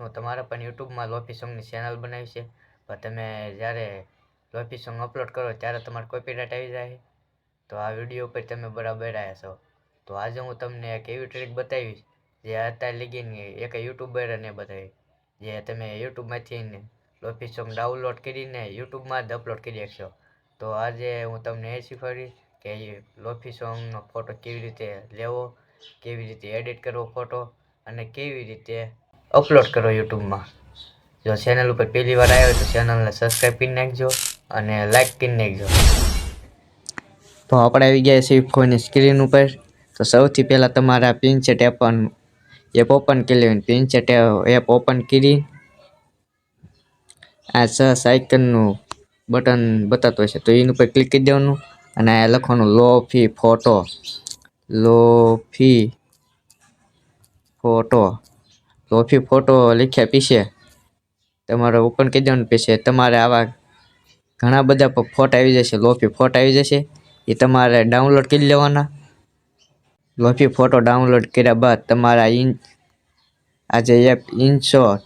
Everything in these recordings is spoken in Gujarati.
શું તમારા પણ યુટ્યુબમાં લોફી સોંગની ચેનલ બનાવી છે. પણ તમે જ્યારે લોફી સોંગ અપલોડ કરો ત્યારે તમારે કોપીરાઇટ આવી જાય. તો આ વીડિયો ઉપર તમે બરાબર આવ્યા છો. તો આજે હું તમને એક એવી ટ્રીક બતાવીશ, જે અત્યારે લગીની એક યુટ્યુબરે ને બતાવી. જે તમે યુટ્યુબમાંથી લોફી સોંગ ડાઉનલોડ કરીને યુટ્યુબમાં જ અપલોડ કરી શકશો. તો આજે હું તમને એ શીખવાડીશ કે લોફી સોંગનો ફોટો કેવી રીતે લેવો, કેવી રીતે એડિટ કરવો ફોટો અને કેવી રીતે અપલોડ કરો યુટ્યુબમાં. જો ચેનલ ઉપર પહેલી વાર આવ્યો તો ચેનલને સબસ્ક્રાઈબ કરી નાખજો અને લાઈક કરી નાખજો. તો આપણે આવી ગયા છીએ ફોનની સ્ક્રીન ઉપર. તો સૌથી પહેલાં તમારા pin set app app open કરી લેવાની. પિનચેટ એપ ઓપન કરી આ સસ આઇકનનું બટન બતાવતું હશે. તો એની ઉપર ક્લિક કરી દેવાનું અને આ લખવાનું lofi photo lofi photo lofi photo લખ્યા પીછે. તમારે ઓપન કરી દેવાનું પીશે તમારે આવા ઘણા બધા ફોટા આવી જશે. લોફી ફોટા આવી જશે. એ તમારે ડાઉનલોડ કરી લેવાના. લોફી ફોટો ડાઉનલોડ કર્યા બાદ તમારા ઇન આ જે એપ ઇનશોટ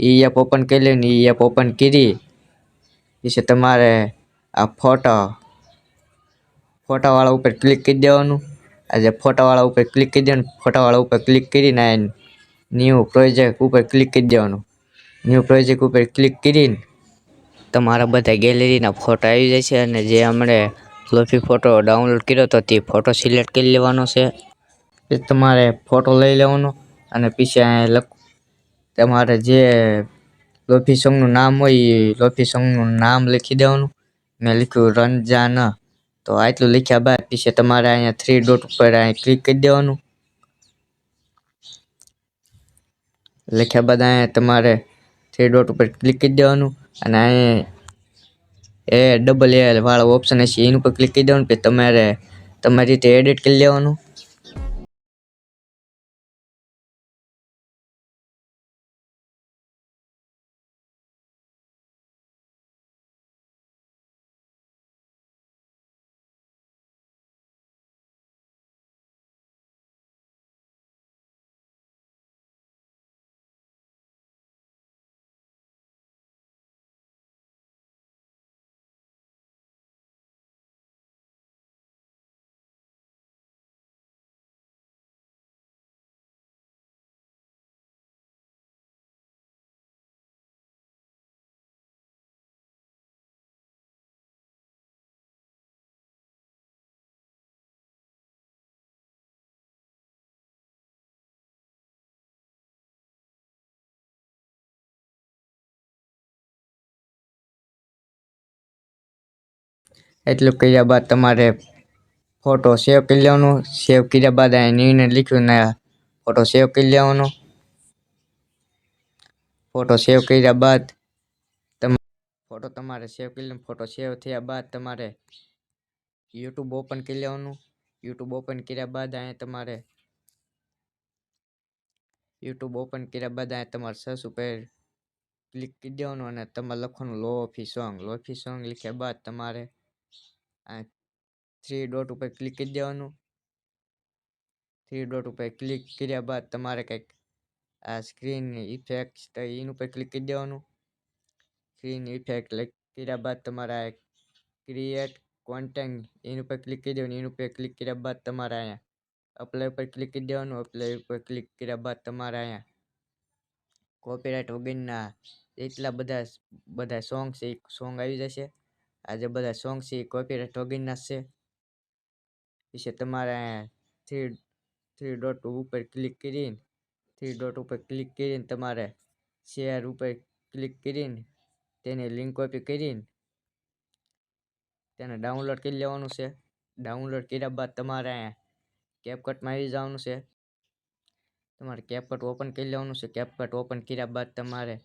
એ એપ ઓપન કરી લેવાની. એ એપ ઓપન કરી પછી તમારે આ ફોટો, ફોટાવાળા ઉપર ક્લિક કરી દેવાનું. આ જે ફોટાવાળા ઉપર ક્લિક કરી દેવાનું, ફોટાવાળા ઉપર ક્લિક કરીને ન્યૂ પ્રોજેક્ટ ઉપર ક્લિક કરી દેવાનું. ન્યૂ પ્રોજેક્ટ ઉપર ક્લિક કરીને તમારા બધા ગેલેરીના ફોટા આવી જાય છે અને જે હમણે ફ્લોફી ફોટો ડાઉનલોડ કર્યો હતો તે ફોટો સિલેક્ટ કરી લેવાનો છે. એ તમારે ફોટો લઈ લેવાનો અને પછી અહીંયા લખ, તમારે જે લોફી સોંગનું નામ હોય એ લોફી સોંગનું નામ લખી દેવાનું. મેં લખ્યું રંજાન. તો આટલું લખ્યા બાદ પછી તમારે અહીંયા થ્રી ડોટ ઉપર અહીંયા ક્લિક કરી દેવાનું. લખ્યા બાદ અહીંયા તમારે થ્રી ડોટ ઉપર ક્લિક કરી દેવાનું. અને અહીંયા એ ડબલ એ વાળો ઓપ્શન હશે, એની ઉપર ક્લિક કરી દેવાનું, પછી તમારે તમારી રીતે એડિટ કરી લેવાનું. એટલું કર્યા બાદ તમારે ફોટો સેવ કરી લેવાનો. સેવ કર્યા બાદ અહીંયા નિર્ણય લખ્યું ને ફોટો સેવ કરી લેવાનો. ફોટો સેવ કર્યા બાદ તમે, ફોટો તમારે સેવ કરી લેવાનો. ફોટો સેવ થયા બાદ તમારે યુટ્યુબ ઓપન કરી લેવાનું. યુટ્યુબ ઓપન કર્યા બાદ અહીંયા તમારે યુટ્યુબ ઓપન કર્યા બાદ અહીંયા તમારે સર્ચ ઉપર ક્લિક કરી દેવાનું અને તમારે લખવાનું લોફી સોંગ લોફી સોંગ લખ્યા બાદ તમારે આ થ્રી ડોટ ઉપર ક્લિક કરી દેવાનું. થ્રી ડોટ ઉપર ક્લિક કર્યા બાદ તમારે કંઈક આ સ્ક્રીન ઇફેક્ટ તો એની ઉપર ક્લિક કરી દેવાનું. સ્ક્રીન ઇફેક્ટ કર્યા બાદ તમારે ક્રિએટ કોન્ટેન્ટ એની ઉપર ક્લિક કરી દેવાનું. એની ઉપર ક્લિક કર્યા બાદ તમારે અહીંયા અપ્લાય ઉપર ક્લિક કરી દેવાનું. અપ્લાય ઉપર ક્લિક કર્યા બાદ તમારે અહીંયા કોપીરાઇટ વગરના એટલા બધા બધા સોંગ છે એક સોંગ આવી જશે. આ જે બધા સોંગ છે એ કોપીરાઇટ વગરના છે પછી તમારે થ્રી થ્રી ડોટ ઉપર ક્લિક કરીને થ્રી ડોટ ઉપર ક્લિક કરીને તમારે શેર ઉપર ક્લિક કરીને તેની લિંક કોપી કરીને તેને ડાઉનલોડ કરી લેવાનું છે ડાઉનલોડ કર્યા બાદ તમારે અહીંયા કેપકટમાં આવી જવાનું છે તમારે કેપકટ ઓપન કરી લેવાનું છે કેપકટ ઓપન કર્યા બાદ તમારે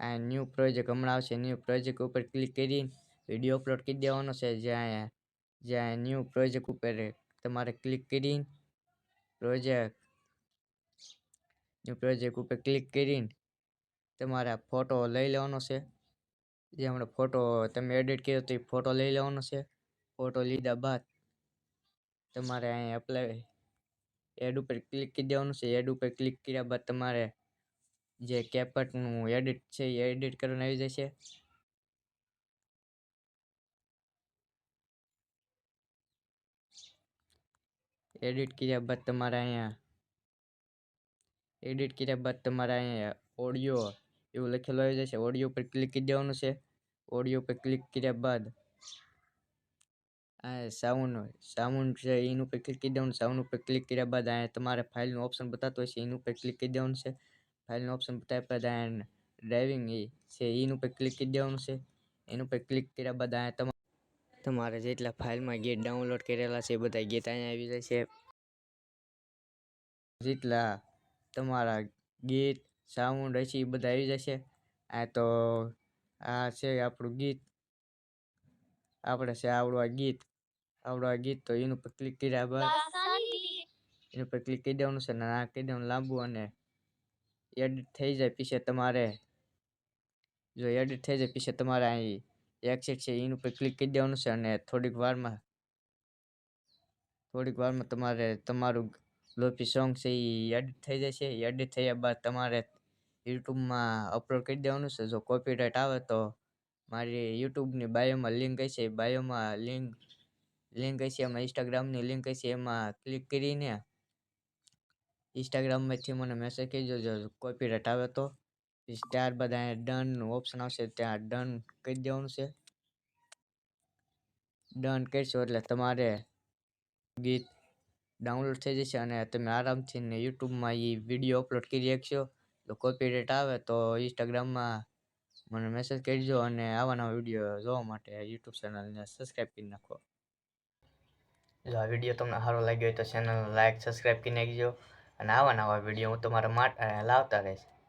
આ ન્યૂ પ્રોજેક્ટ હમણાં આવશે ન્યૂ પ્રોજેક્ટ ઉપર ક્લિક કરીને વીડિયો અપલોડ કરી દેવાનો છે. જ્યાં જ્યાં ન્યૂ પ્રોજેક્ટ ઉપર તમારે ક્લિક કરીને પ્રોજેક્ટ ન્યૂ પ્રોજેક્ટ ઉપર ક્લિક કરીને તમારા ફોટો લઈ લેવાનો છે. જે હમણાં ફોટો તમે એડિટ કર્યો તો એ ફોટો લઈ લેવાનો છે. ફોટો લીધા બાદ તમારે અહીં અપ્લાય એડ ઉપર ક્લિક કરી દેવાનું છે. એડ ઉપર ક્લિક કર્યા બાદ તમારે જે કેપટનું એડિટ છે, એ એડિટ કરવાનું આવી જશે. એડિટ કર્યા બાદ તમારે અહીંયા એડિટ કર્યા બાદ તમારે અહીંયા ઓડિયો એવું લખેલું આવી જશે. ઓડિયો પર ક્લિક કરી દેવાનું છે. ઓડિયો પર ક્લિક કર્યા બાદ આ સાઉન્ડ સાઉન્ડ છે, એનું ઉપર ક્લિક કરી દેવાનું. સાઉન્ડ ઉપર ક્લિક કર્યા બાદ અહીંયા તમારે ફાઇલનું ઓપ્શન બતાવતું હશે એનું ઉપર ક્લિક કરી દેવાનું છે. ફાઇલનું ઓપ્શન ટાઈપ બાદ અહીંયા ડ્રાઇવિંગ એ છે એનું ઉપર ક્લિક કરી દેવાનું છે. એનું ઉપર ક્લિક કર્યા બાદ અહીંયા તમારે તમારે જેટલા ફાઇલમાં ગીત ડાઉનલોડ કરેલા છે એ બધા ગીત અહીંયા આવી જાય છે. જેટલા તમારા ગીત સાઉન્ડ હશે એ બધા આવી જશે. આ તો આ છે આપણું ગીત. આપણે છે આવડું આ ગીત. આવડું આ ગીત તો એનું પર ક્લિક કર્યા બાદ એનું પર ક્લિક કરી દેવાનું છે અને આ કરી દેવાનું લાંબુ અને એડિટ થઈ જાય પીછે તમારે. જો એડિટ થઈ જાય પીછે તમારે અહીં એક્સિટ છે એની ઉપર ક્લિક કરી દેવાનું છે અને થોડીક વારમાં થોડીક વારમાં તમારે તમારું લોફી સોંગ છે એ એડિટ થઈ જશે. એડિટ થયા બાદ તમારે યુટ્યુબમાં અપલોડ કરી દેવાનું છે. જો કોપીરાઇટ આવે તો મારી યુટ્યુબની બાયોમાં લિંક હશે. બાયોમાં લિંક લિંક હશે એમાં ઇન્સ્ટાગ્રામની લિંક હશે. એમાં ક્લિક કરીને ઇન્સ્ટાગ્રામમાંથી મને મેસેજ કહી દેજો કોપીરાઇટ આવે તો. ત્યારબાદ અહીંયા ડન ઓપ્શન આવશે, ત્યાં ડન કરી દેવાનું છે. ડન કરશો એટલે તમારે ગીત ડાઉનલોડ થઈ જશે અને તમે આરામથી ને યુટ્યુબમાં એ વીડિયો અપલોડ કરી શકશો. જો કોપીરાઇટ આવે તો ઇન્સ્ટાગ્રામમાં મને મેસેજ કરજો અને આવા નવા વીડિયો જોવા માટે યુટ્યુબ ચેનલને સબસ્ક્રાઈબ કરી નાખો. જો આ વીડિયો તમને સારો લાગ્યો હોય તો ચેનલ લાઈક સબસ્ક્રાઈબ કરી નાખજો. અને આવા નવા વીડિયો હું તમારા માટે લાવતા રહીશ.